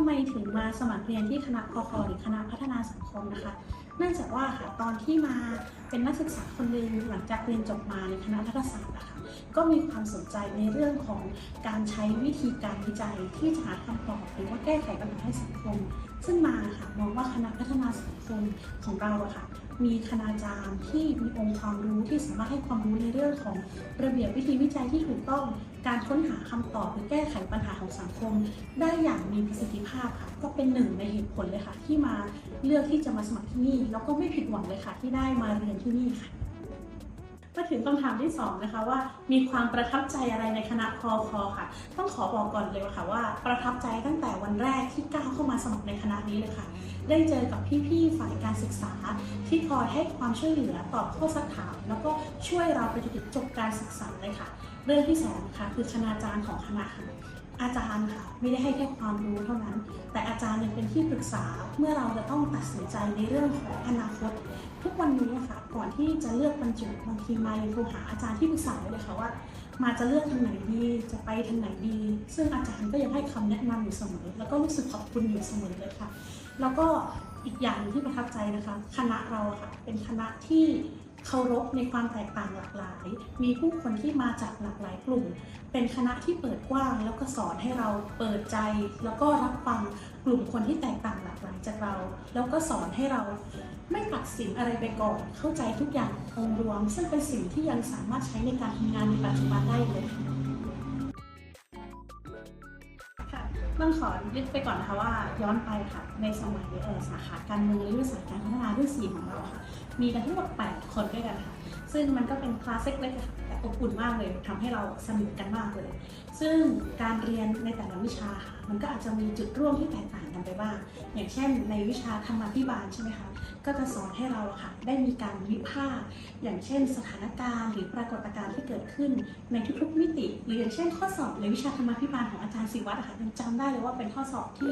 ทำไมถึงมาสมัครเรียนที่คณะคอคอหรือคณะพัฒนาสังคมนะคะ เนื่องจากว่าค่ะตอนที่มาเป็นนักศึกษาคนหนึ่งหลังจากเรียนจบมาในคณะรัฐศาสตร์นะคะ ก็มีความสนใจในเรื่องของการใช้วิธีการวิจัยที่จะหาคำตอบหรือว่าแก้ไขปัญหาให้สังคม ซึ่งมาค่ะมองว่าคณะพัฒนาสังคมของเราอะค่ะมีคณาจารย์ที่มีองค์ความรู้ที่สามารถให้ความรู้ในเรื่องของระเบียบวิธีวิจัยที่ถูกต้อง การค้นหาคำตอบหรือแก้ไขปัญหาของสังคม ได้อย่างมีประสิทธิภาพค่ะก็เป็นหนึ่งในเหตุผลเลยค่ะ ที่มาเลือกที่จะมาสมัครที่นี่ แล้วก็ไม่ผิดหวังเลยค่ะ ที่ได้มาเรียนที่นี่ค่ะ มาถึงคำถามที่สองนะคะว่ามีความประทับใจอะไรในคณะคอคอค่ะ ต้องขอบอกก่อนเลยค่ะว่าประทับใจตั้งแต่วันแรกที่ก้าวเข้ามาสมัครในคณะนี้เลยค่ะ ได้เจอกับพี่ๆฝ่ายการศึกษา ที่คอยให้ความช่วยเหลือตอบข้อสักถาม แล้วก็ช่วยเราไปจนถึงจบการศึกษาเลยค่ะ เรื่องที่สองค่ะคือคณาจารย์ของคณะค่ะอาจารย์ค่ะไม่ได้ให้แค่ความรู้เท่านั้น แต่อาจารย์ยังเป็นที่ปรึกษาเมื่อเราจะต้องตัดสินใจในเรื่องของอนาคต ทุกวันนี้อะค่ะก่อนที่จะเลือกบรรจุบางทีมายังโทรหาอาจารย์ที่ปรึกษาเลยค่ะว่า มาจะเลือกทางไหนดีจะไปทางไหนดี ซึ่งอาจารย์ก็ยังให้คำแนะนำอยู่เสมอ แล้วก็รู้สึกขอบคุณอยู่เสมอเลยค่ะ แล้วก็อีกอย่างหนึ่งที่ประทับใจนะคะ คณะเราอะค่ะเป็นคณะที่ เคารพในความแตกต่างหลากหลาย มีผู้คนที่มาจากหลากหลายกลุ่ม เป็นคณะที่เปิดกว้าง แล้วก็สอนให้เราเปิดใจ แล้วก็รับฟังกลุ่มคนที่แตกต่างหลากหลายจากเรา แล้วก็สอนให้เราไม่ตัดสินอะไรไปก่อน เข้าใจทุกอย่างองรวม ซึ่งเป็นสิ่งที่ยังสามารถใช้ในการทำงานในปัจจุบันได้เลย ต้องขอยึดไปก่อนนะคะว่าย้อนไปค่ะในสมัยเอ่อสาขาการเมืองหรือสายการพัฒนารุ่นสีของเราค่ะ มีกันทั้งหมด8คนด้วยกันค่ะ ซึ่งมันก็เป็นคลาสเล็กๆค่ะแต่อบอุ่นมากเลยทำให้เราสนิทกันมากเลย ซึ่งการเรียนในแต่ละวิชาค่ะมันก็อาจจะมีจุดร่วมที่แตกต่างกันไปบ้าง อย่างเช่น ในวิชาธรรมาภิบาลใช่ไหมคะ ก็จะสอนให้เราค่ะได้มีการวิพากษ์อย่างเช่น สถานการณ์หรือปรากฏการณ์ที่เกิดขึ้นในทุกๆมิติ หรืออย่างเช่น ข้อสอบในวิชาธรรมาภิบาลของอาจารย์ศิวัตรค่ะยังจำได้เลยว่าเป็นข้อสอบที่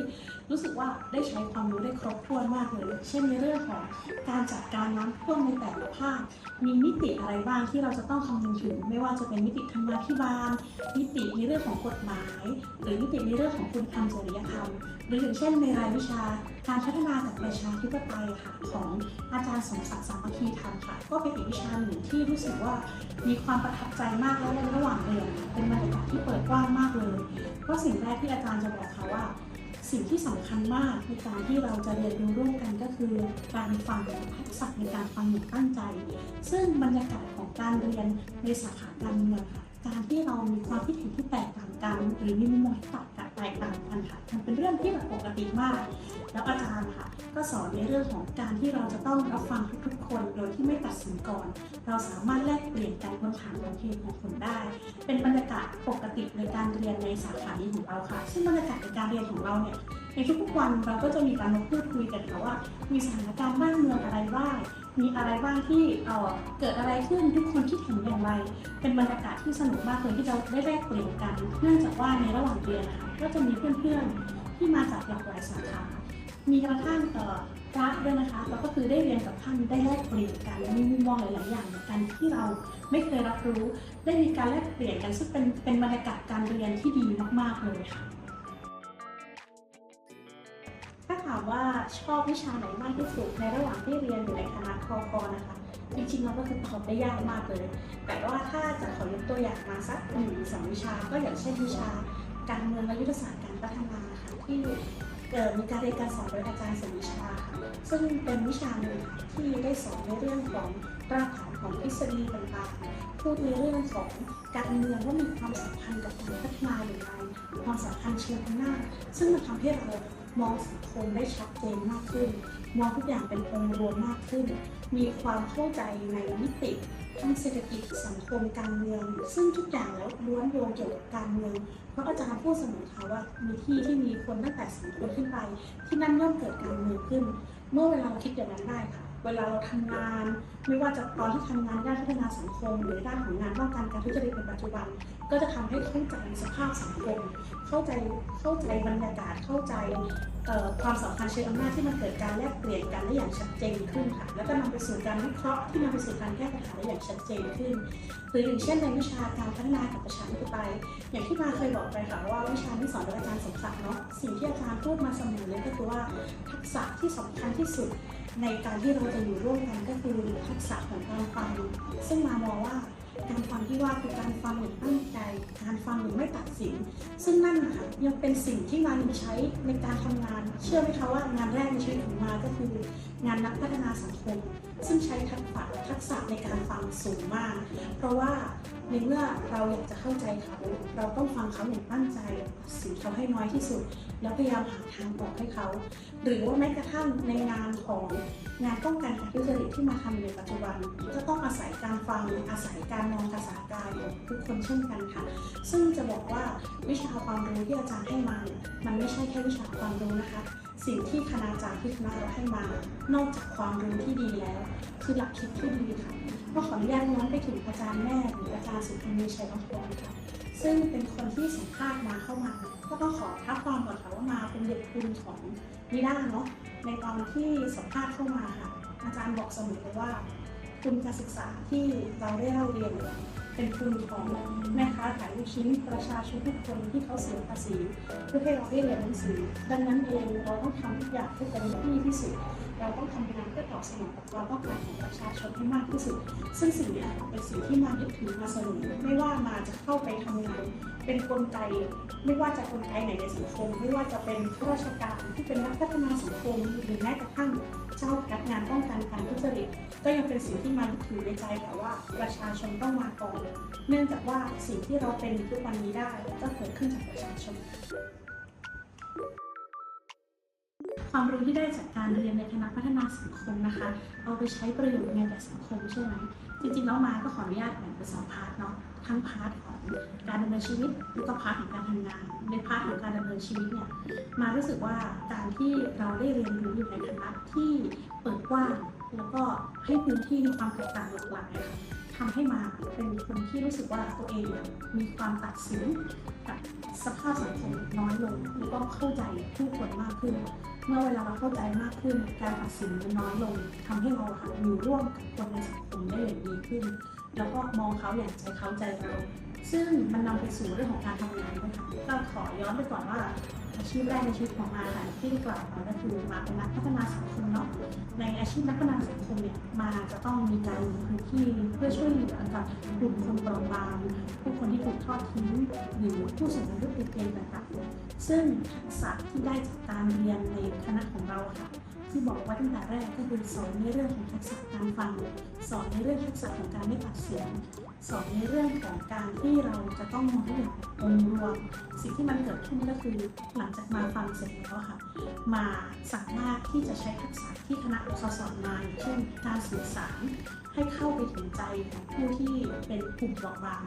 รู้สึกว่าได้ใช้ความรู้ได้ครบถ้วนมากเลย เช่นในเรื่องของการจัดการน้ำท่วมในแต่ละภาคมีมิติอะไรบ้างที่เราจะต้องคำนึงถึง ไม่ว่าจะเป็นมิติธรรมาภิบาล มิติในเรื่องของกฎหมาย หรือมิติในเรื่องของคุณธรรมจริยธรรม หรืออย่างเช่นในรายวิชาการพัฒนากับประชาธิปไตยค่ะของอาจารย์สมศักดิ์สามัคคีธรรมค่ะ ก็เป็นอีกวิชาหนึ่งที่รู้สึกว่ามีความประทับใจมากแล้วในระหว่างเรียนเป็นบรรยากาศที่เปิดกว้างมากเลย เพราะสิ่งแรกที่อาจารย์จะบอกค่ะว่า สิ่งที่สำคัญมากในการที่เราจะเรียนรู้ร่วมกันก็คือการฟังทักษะในการฟังอย่างตั้งใจ ซึ่งบรรยากาศของการเรียนในสาขาการเมืองค่ะการที่เรามีความคิดเห็นที่แตกต่างกันหรือมีมุมมองที่แตกต่าง แตกต่างกันค่ะมันเป็นเรื่องที่แบบปกติมาก แล้วอาจารย์ค่ะก็สอนในเรื่องของการที่เราจะต้องรับฟังทุกๆ คนโดยที่ไม่ตัดสินก่อน เราสามารถแลกเปลี่ยนกันบนฐานของเหตุของผลได้ เป็นบรรยากาศปกติในการเรียนในสาขานี้ของเราค่ะ ซึ่งบรรยากาศในการเรียนของเราเนี่ยในทุกๆวันเราก็จะมีการมาพูดคุยกันค่ะว่า มีสถานการณ์บ้านเมืองอะไรบ้างมีอะไรบ้างที่เเกิดอะไรขึ้นทุกคนคิดเห็นอย่าง ไรเป็นบรรยากาศที่สนุกมากเลยที่เราได้แลกเปลี่ยนกัน เนื่องจากว่าในระหว่างเรียนนะคะก็จะมีเพื่อนๆที่มาจากหลากหลายสาขา มีกระทั่งพระด้วยนะคะแล้วก็คือได้เรียนกับท่านได้แลกเปลี่ยนกันมีมุมมองหลายๆอย่างเหมือนกันที่เราไม่เคยรับรู้ ได้มีการแลกเปลี่ยนกันซึ่งเป็นเป็นบรรยากาศการเรียนที่ดีมากๆเลยค่ะถ้าถามว่าชอบวิชาไหนมากที่สุดในระหว่างที่เรียนอยู่ในคณะคอคอนะคะ จริงๆแล้วก็คือตอบได้ยากมากเลย แต่ว่าถ้าจะขอยกตัวอย่างมาสักหนึ่งสองวิชา ก็อย่างเช่นวิชา การเมืองและยุทธศาสตร์การพัฒนาค่ะที่เกิดมีการเรียนการสอนโดยอาจารย์สวิชาค่ะซึ่งเป็นวิชาหนึ่งที่ได้สอนในเรื่องของรากฐานของทฤษฎีต่างๆพูดในเรื่องของการเมืองว่ามีความสัมพันธ์กับการพัฒนาอย่างไรความสัมพันธ์เชิงอำนาจซึ่งมันทำให้เรา มองสังคมได้ชัดเจนมากขึ้น มองทุกอย่างเป็นองค์รวมมากขึ้น มีความเข้าใจในมิติทั้งเศรษฐกิจสังคมการเมือง ซึ่งทุกอย่างแล้วล้วนโยงเกี่ยวกับการเมือง เพราะอาจารย์พูดเสมอค่ะว่ามีที่ที่มีคนตั้งแต่สองคนขึ้นไป ที่นั่นย่อมเกิดการเมืองขึ้น เมื่อเวลาเราคิดอย่างนั้นได้ค่ะเวลาเราทำงาน ไม่ว่าจะตอนที่ทำงานด้านพัฒนาสังคม หรือด้านของงานป้องกันการทุจริตในปัจจุบัน ก็จะทำให้เข้าใจสภาพสังคม เข้าใจเข้าใจบรรยากาศเข้าใจความสัมพันธ์เชิงอำนาจที่มันเกิดการแลกเปลี่ยนกันได้อย่างชัดเจนขึ้นค่ะแล้วก็นำไปสู่การวิเคราะห์ที่นำไปสู่การแก้ปัญหาได้อย่างชัดเจนขึ้นหรืออย่างเช่นในวิชาการพัฒนากับประชาธิปไตยอย่างที่มาเคยบอกไปค่ะว่าวิชาที่สอนโดยอาจารย์สมศักดิ์เนาะสิ่งที่อาจารย์พูดมาเสมอเลยก็คือว่าทักษะที่สำคัญที่สุดในการที่เราจะอยู่ร่วมกันก็คือทักษะของการฟังซึ่งมามองว่า การฟังที่ว่าคือการฟังอย่างตั้งใจ การฟังอย่างไม่ตัดสิน ซึ่งนั่นนะคะยังเป็นสิ่งที่มาใช้ในการทำงาน เชื่อไหมคะว่างานแรกในชีวิตของมาก็คืองานนักพัฒนาสังคม ซึ่งใช้ทักษะทักษะในการฟังสูงมาก เพราะว่าในเมื่อเราอยากจะเข้าใจเขา เราต้องฟังเขาอย่างตั้งใจสินเขาให้น้อยที่สุด แล้วพยายามหาทางออกให้เขา หรือว่าแม้กระทั่งในงานของงานป้องกันการทุจริตที่มาทำในปัจจุบันก็ต้องอาศัยการฟังอาศัยการมองภาษากายของทุกคนเช่นกันค่ะ ซึ่งจะบอกว่าวิชาความรู้ที่อาจารย์ให้มาเนี่ยมันไม่ใช่แค่วิชาความรู้นะคะ สิ่งที่คณาจารย์ที่คณะเราให้มา นอกจากความรู้ที่ดีแล้ว คือหลักคิดที่ดีค่ะก็ขออนุญาตย้อนไปถึงอาจารย์แม่หรืออาจารย์สุพรรณีชัยวัฒน์ค่ะซึ่งเป็นคนที่สัมภาษณ์มาเข้ามา ก็ต้องขอท้าความก่อนค่ะว่ามาเป็นเด็กคุณของนิด้าเนาะในตอนที่สัมภาษณ์เข้ามาค่ะอาจารย์บอกเสมอเลยว่าทุนการศึกษาที่เราได้เล่าเรียน เป็นทุนของแม่ค้าขายลูกชิ้นประชาชนทุกคนที่เขาเสียภาษีเพื่อให้เราได้เรียนหนังสือ ดังนั้นเองเราต้องทำทุกอย่างให้เต็มที่ที่สุด เราต้องทำงานเพื่อตอบสนองกับความต้องการของประชาชนให้มากที่สุด ซึ่งสิ่งนี้เป็นสิ่งที่มายึดถือมาเสมอไม่ว่ามาจะเข้าไปทำงาน เป็นกลไก ไม่ว่าจะกลไกไหนในสังคม ไม่ว่าจะเป็นข้าราชการที่เป็นนักพัฒนาสังคมหรือแม้กระทั่งเจ้าพนักงานป้องกันการทุจริตก็ยังเป็นสิ่งที่มายึดถือในใจแต่ว่าประชาชนต้องมาก่อน เนื่องจากว่าสิ่งที่เราเป็นทุกวันนี้ได้ก็เกิดขึ้นจากประชาชน ความรู้ที่ได้จากการเรียนในคณะพัฒนาสังคมนะคะ เอาไปใช้ประโยชน์ในแต่สังคมใช่ไหมจริงๆแล้วมาก็ขออนุญาตแบ่งเป็นสองพาร์ทเนาะทั้งพาร์ทของการดำเนินชีวิตแล้วก็พาร์ทของการทำงาน ในพาร์ทของการดำเนินชีวิตเนี่ยมารู้สึกว่าการที่เราได้เรียนรู้อยู่ในคณะที่เปิดกว้างแล้วก็ให้พื้นที่มีความแตกต่างหลากหลายค่ะ ทำให้มาเป็นคนที่รู้สึกว่าตัวเองมีความตัดสินกับสภาพสังคมน้อยลงแล้วก็เข้าใจผู้คนมากขึ้น เมื่อเวลาเราเข้าใจมากขึ้น การตัดสินมันน้อยลงทำให้เราอยู่ร่วมกับคนในสังคมได้อย่างดีขึ้น แล้วก็มองเขาอย่างใจเขาใจเรา ซึ่งมันนำไปสู่เรื่องของการทำงานด้วยค่ะก็ขอย้อนไปก่อนว่าอาชีพแรกในชีวิตของมาค่ะที่กล่าวมาก็คือมาเป็นนักพัฒนาสังคมเนาะในอาชีพนักพัฒนาสังคมเนี่ยมาจะต้องมีการลงพื้นที่เพื่อช่วยเหลือกับกลุ่มคนเปราะบางผู้คนที่ถูกทอดทิ้งหรือผู้สูงอายุติดเตียงต่างๆซึ่งทักษะที่ได้จากการเรียนในคณะของเราค่ะ ที่บอกไว้ตั้งแต่แรกก็คือสอนในเรื่องของทักษะการฟัง สอนในเรื่องทักษะของการไม่ตัดเสินสอนในเรื่องของการที่เราจะต้องมองทุกอย่างองค์รวม สิ่งที่มันเกิดขึ้นก็คือหลังจากมาฟังเสร็จแล้วค่ะ มาสามารถที่จะใช้ทักษะที่คณะเขาสอนมาอย่างเช่นการสื่อสารให้เข้าไปถึงใจของผู้ที่เป็นกลุ่มเปราะบาง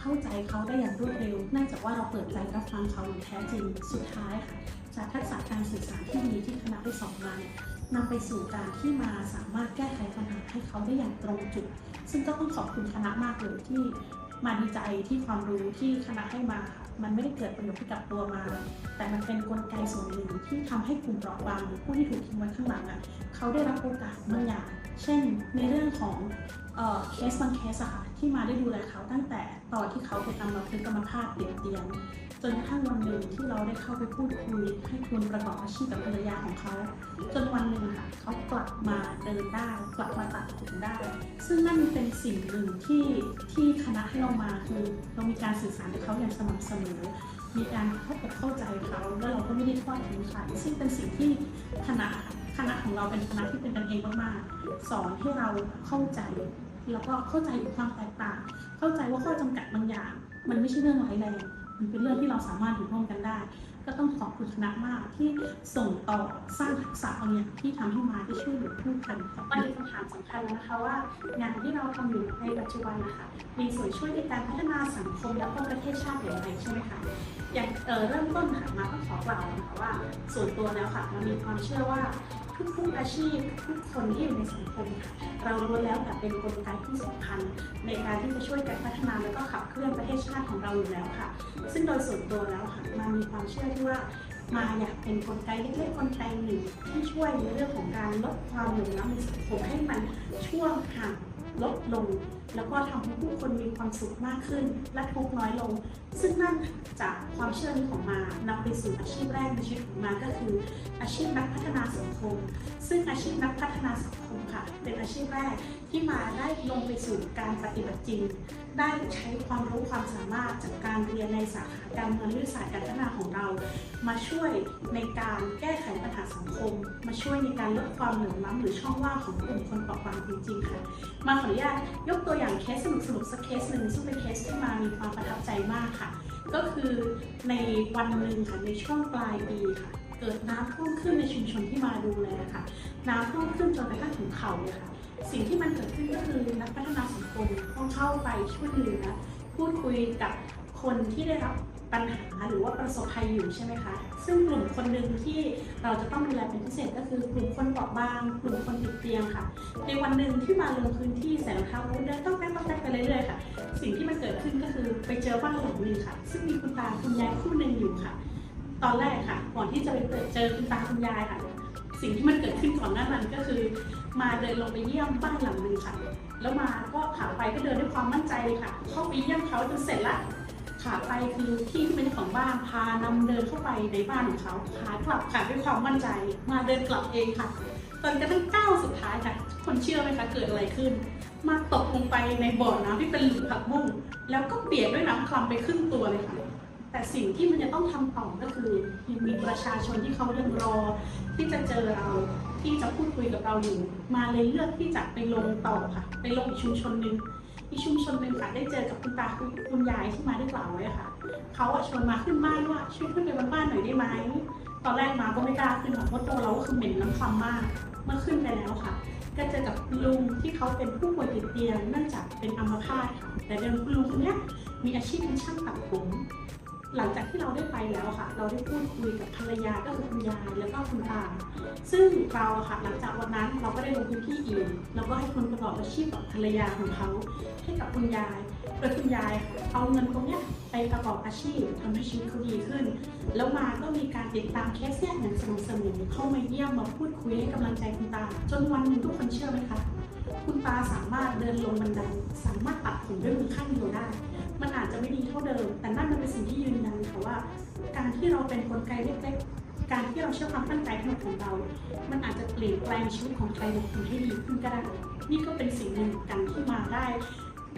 เข้าใจเขาได้อย่างรวดเร็วเนื่องจากว่าเราเปิดใจรับฟังเขาอย่างแท้จริงสุดท้ายค่ะ จากทักษะการสื่อสารที่ดีที่คณะได้สอนมาเนี่ยนำไปสู่การที่มาสามารถแก้ไขปัญหาให้เขาได้อย่างตรงจุด ซึ่งก็ต้องขอบคุณคณะมากเลยที่ มาดีใจที่ความรู้ที่คณะให้มาค่ะมันไม่ได้เกิดประโยชน์ให้กับตัวมา แต่มันเป็นนกลไกส่วนหนึ่งที่ทำให้กลุ่มเปราะบางหรือผู้ที่ถูกทิ้งไว้ข้างหลังอะเขาได้รับโอกาสบางอย่าง เช่น ในเรื่องของเออเคสบางเคสอะค่ะที่มาได้ดูแลเขาตั้งแต่ตอนที่เขาเป็นอัมพฤกษ์อัมพาตติดเตียงจนกระทั่งวันหนึ่งที่เราได้เข้าไปพูดคุยให้ทุนประกอบอาชีพกับภรรยาของเขา จนวันหนึ่งค่ะเขากลับมาเดินได้ กลับมาตัดผมได้ ซึ่งนั่นเป็นสิ่งหนึ่งที่ที่คณะให้เรามาคือเรามีการสื่อสารกับเขาอย่างสม่ำเสมอ มีการเข้าอกเข้าใจเขาแล้วเราก็ไม่ได้ทอดทิ้งใครซึ่งเป็นสิ่งที่คณะคณะของเราเป็นคณะที่เป็นกันเองมากๆสอนให้เราเข้าใจ แล้วก็เข้าใจความแตกต่าง เข้าใจว่าข้อจำกัดบางอย่าง มันไม่ใช่เรื่องร้ายแรงมันเป็นเรื่องที่เราสามารถอยู่ร่วมกันได้ ก็ต้องขอบคุณคณะมากที่ส่งต่อสร้างทักษะบาเนี่ยที่ทำให้มาได้ช่วยเหลือผู้คนประเด็นคำถามสำคัญแล้วนะคะว่างานที่เราทำอยู่ในปัจจุบันนะคะมีส่วนช่วยในการพัฒนาสังคมและก็ประเทศชาติอย่างไรใช่ไหมคะอย่างเเริ่มต้นค่ะมาก็ขอกล่าวนะคะว่าส่วนตัวแล้วค่ะมันมีความเชื่อว่า ทุกๆอาชีพทุกคนที่อยู่ในสังคมค่ะเราล้วนแล้วแต่เป็นกลไกที่สำคัญในการที่จะช่วยกันพัฒนาและก็ขับเคลื่อนประเทศชาติของเราอยู่แล้วค่ะ ซึ่งโดยส่วนตัวแล้วค่ะมามีความเชื่อที่ว่ามาอยากเป็นกลไกเล็กๆกลไกหนึ่งที่ช่วยในเรื่องของการลดความเหลื่อมล้ำในสังคมให้มันช่วงห่าง ลดลง แล้วก็ทำให้ผู้คนมีความสุขมากขึ้น และทุกน้อยลง ซึ่งนั่นจากความเชื่อนี้ของมานำไปสู่อาชีพแรกในชีวิตของมาก็คือ อาชีพนักพัฒนาสังคม ซึ่งอาชีพนักพัฒนาสังคมค่ะ เป็นอาชีพแรกที่มาได้ลงไปสู่การปฏิบัติจริง ได้ใช้ความรู้ความสามารถจากการเรียนในสาขาการเมืองวิทยาศาสตร์การพัฒนาของเรา มาช่วยในการแก้ไขปัญหาสังคม มาช่วยในการลดความเหลื่อมล้ำหรือช่องว่างของกลุ่มคนเปราะบางจริงๆค่ะ มาขออนุญาตยกตัวอย่างเคสสนุกๆสักเคสหนึ่งซึ่งเป็นเคสที่มามีความประทับใจมากค่ะ ก็คือในวันหนึ่งค่ะในช่วงปลายปีค่ะ เกิดน้ำท่วมขึ้นในชุมชนที่มาดูแลค่ะ น้ำท่วมขึ้นจนกระทั่งถึงเข่าเลยค่ะ สิ่งที่มันเกิดขึ้นก็คือนักพัฒนาสังคมต้องเข้าไปช่วยเหลือพูดคุยกับคนที่ได้รับ ปัญหาหรือว่าประสบภัยอยู่ใช่ไหมคะ ซึ่งกลุ่มคนหนึ่งที่เราจะต้องดูแลเป็นพิเศษก็คือกลุ่มคนเปราะบาง กลุ่มคนติดเตียงค่ะ ในวันหนึ่งที่มาลงพื้นที่ใส่รองเท้าบูทเดินต้องแป๊กต้องแป๊กไปเรื่อยๆค่ะ สิ่งที่มันเกิดขึ้นก็คือไปเจอบ้านหลังหนึ่งค่ะ ซึ่งมีคุณตาคุณยายคู่หนึ่งอยู่ค่ะ ตอนแรกค่ะ ก่อนที่จะไปเจอคุณตาคุณยายค่ะ สิ่งที่มันเกิดขึ้นก่อนหน้านั้นก็คือ มาเดินลงไปเยี่ยมบ้านหลังหนึ่งค่ะ แล้วมาก็ขาไปก็เดินด้วยความมั่นใจเลยค่ะ เข้าไปเยี่ยมเขาจนเสร็จละ ขาไปคือที่ที่เป็นของบ้านพานำเดินเข้าไปในบ้านของเขาขากลับค่ะด้วยความมั่นใจ มาเดินกลับเองค่ะจนกระทั่งก้าวสุดท้ายค่ะคนเชื่อไหมคะเกิดอะไรขึ้น มาตกลงไปในบ่อน้ำที่เป็นหลุมผักบุ้งแล้วก็เปียกด้วยน้ำคลำไปครึ่งตัวเลยค่ะแต่สิ่งที่มันจะต้องทำต่อก็คือยังมีประชาชนที่เขายังรอ ที่จะเจอเราที่จะพูดคุยกับเราอยู่ มาเลยเลือกที่จะไปลงต่อค่ะ ไปลงชุมชนหนึ่ง อีกชุมชนหนึ่งค่ะได้เจอกับคุณตาคุณยายที่มาได้กล่าวไว้ค่ะเขาอะชวนมาขึ้นบ้านว่าช่วยขึ้นไปบนบ้านหน่อยได้ไหมตอนแรกมาก็ไม่กล้าขึ้นค่ะเพราะตัวเราก็คือเหม็นน้ำคำมากเมื่อขึ้นไปแล้วค่ะ ก็เจอกับลุงที่เขาเป็นผู้ป่วยติดเตียงเนื่องจากเป็นอัมพาตค่ะแต่เดิมคุณลุงคนเนี้ยมีอาชีพเป็นช่างตัดผมหลังจากที่เราได้ไปแล้วค่ะ เราได้พูดคุยกับภรรยาก็คือคุณยายแล้วก็คุณตา ซึ่งเราค่ะหลังจากวันนั้นเราก็ได้ลงพื้นที่อีกแล้วก็ให้คนประกอบอาชีพกับภรรยาของเขาให้กับคุณยายโดยคุณยายค่ะเอาเงินตรงนี้ไปประกอบอาชีพทำให้ชีวิตเขาดีขึ้น แล้วมาก็มีการติดตามเคสเนี่ยอย่างสม่ำเสมอเข้ามาเยี่ยมมาพูดคุยให้กำลังใจคุณตา จนวันหนึ่งทุกคนเชื่อไหมคะคุณตาสามารถเดินลงบันไดสามารถตัดผมด้วยมือข้างเดียวได้ มันอาจจะไม่ดีเท่าเดิม แต่นั่นมันเป็นสิ่งที่ยืนยันค่ะว่า การที่เราเป็นกลไกเล็ก การที่เราเชื่อความตั้งใจทั้งหมดของเรา มันอาจจะเปลี่ยนแปลงชีวิตของใครบางคนให้ดีขึ้นก็ได้ นี่ก็เป็นสิ่งหนึ่งกันที่มาได้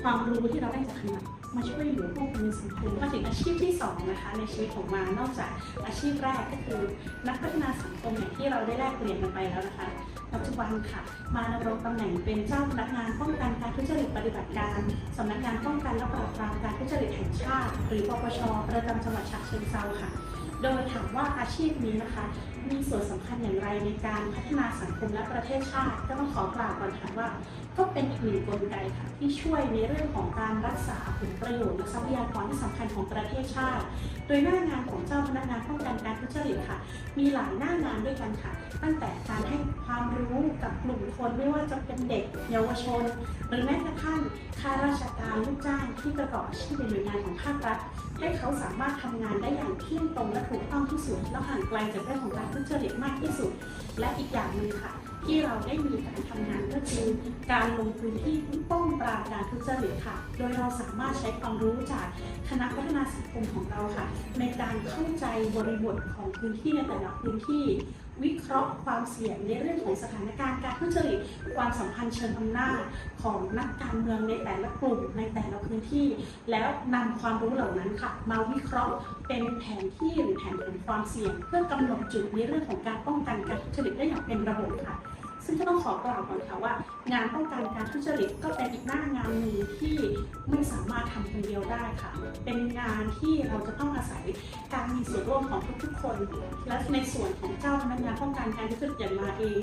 ความรู้ที่เราได้จากคณะมาช่วยเหลือผู้คนในสังคมมาถึงอาชีพที่สองนะคะในชีวิตของมานอกจากอาชีพแรกก็คือ นักพัฒนาสังคมอย่างที่เราได้แลกเปลี่ยนกันไปแล้วนะคะปัจจุบันค่ะ มาดำรงตำแหน่งเป็นเจ้าพนักงานป้องกันการทุจริตปฏิบัติการสำนักงานป้องกันและปราบปรามการทุจริตแห่งชาติ หรือปปชประจำจังหวัดฉะเชิงเทราค่ะ โดยถามว่าอาชีพนี้นะคะ มีส่วนสำคัญอย่างไรในการพัฒนาสังคมและประเทศชาติ ก็ต้องขอกล่าวก่อนค่ะว่า ก็เป็นอีกหนึ่งกลไกค่ะที่ช่วยในเรื่องของการรักษาผลประโยชน์และทรัพยากรที่สำคัญของประเทศชาติ โดยหน้างานของเจ้าพนักงานป้องกันการทุจริตค่ะ มีหลายหน้างานด้วยกันค่ะ ตั้งแต่การให้ความรู้กับกลุ่มคนไม่ว่าจะเป็นเด็กเยาวชน หรือแม้กระทั่งข้าราชการลูกจ้างที่ประกอบอาชีพในหน่วยงานของภาครัฐให้เขาสามารถทำงานได้อย่างเที่ยงตรงและถูกต้องที่สุดและห่างไกลจากเรื่องของการทุจริตมากที่สุด และอีกอย่างหนึ่งค่ะ ที่เราได้มีการทำงานก็คือการลงพื้นที่ป้องปรามการทุจริตค่ะ โดยเราสามารถใช้ความรู้จากคณะพัฒนาสังคมของเราค่ะ ในการเข้าใจบริบทของพื้นที่ในแต่ละพื้นที่ วิเคราะห์ความเสี่ยงในเรื่องของสถานการณ์การทุจริตความสัมพันธ์เชิงอำนาจของนักการเมืองในแต่ละกลุ่มในแต่ละพื้นที่ แล้วนำความรู้เหล่านั้นค่ะ มาวิเคราะห์เป็นแผนที่หรือแผนของความเสี่ยง เพื่อกำหนดจุดในเรื่องของการป้องกันการทุจริตได้อย่างเป็นระบบค่ะ ซึ่งก็ต้องขอกล่าวก่อนค่ะว่า งานป้องกันการทุจริตก็เป็นอีกหน้างานหนึ่งที่ไม่สามารถทำคนเดียวได้ค่ะ เป็นงานที่เราจะต้องอาศัยการมีส่วนร่วมของทุกๆคน และในส่วนของเจ้าพนักงานป้องกันการทุจริตอย่างมาเอง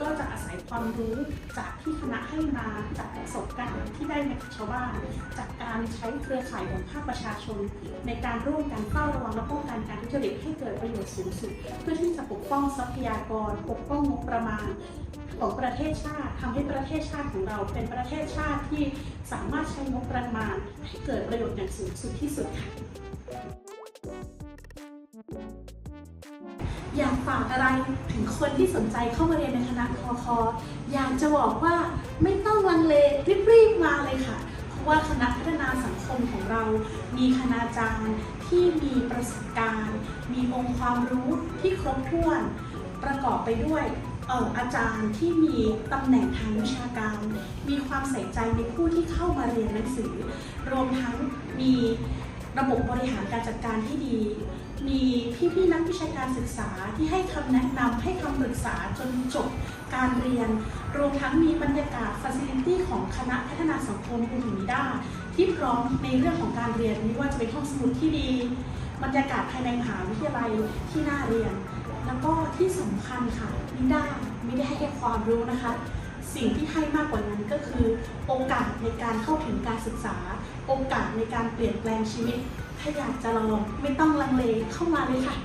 ก็จะอาศัยความรู้จากที่คณะให้มาจากประสบการณ์ที่ได้มาจากชาวบ้าน จากการใช้เครือข่ายของภาคประชาชน ในการร่วมกันเฝ้าระวังและป้องกันการทุจริตให้เกิดประโยชน์สูงสุด เพื่อที่จะปกป้องทรัพยากร ปกป้องงบประมาณ ของประเทศชาติทำให้ประเทศชาติของเรา เป็นประเทศชาติที่สามารถใช้งบประมาณให้เกิดประโยชน์อย่างสูงสุดที่สุดค่ะอยากฝากอะไรถึงคนที่สนใจเข้ามาเรียนในคณะคอคออยากจะบอกว่าไม่ต้องลังเลรีบๆมาเลยค่ะ เพราะว่าคณะพัฒนาสังคมของเรา มีคณาจารย์ที่มีประสบการณ์ มีองค์ความรู้ที่ครบถ้วน ประกอบไปด้วย อาจารย์ที่มีตำแหน่งทางวิชาการ มีความใส่ใจในผู้ที่เข้ามาเรียนหนังสือ รวมทั้งมีระบบบริหารการจัดการที่ดี มีพี่ๆนักวิชาการศึกษาที่ให้คำแนะนำให้คำปรึกษาจนจบการเรียน รวมทั้งมีบรรยากาศฟ a ซิลิตี้ของคณะพัฒนาสังคมอุทุมิด้าที่พร้อมในเรื่องของการเรียนไม่ว่าจะเป็นห้องสมุดที่ดี บรรยากาศภายในมหาวิทยาลัยที่น่าเรียน แล้วก็ที่สำคัญค่ะนิด้าไม่ได้ให้แค่ความรู้นะคะ สิ่งที่ให้มากกว่านั้นก็คือ โอกาสในการเข้าถึงการศึกษา โอกาสในการเปลี่ยนแปลงชีวิต ถ้าอยากจะลองไม่ต้องลังเลเข้ามาเลยค่ะ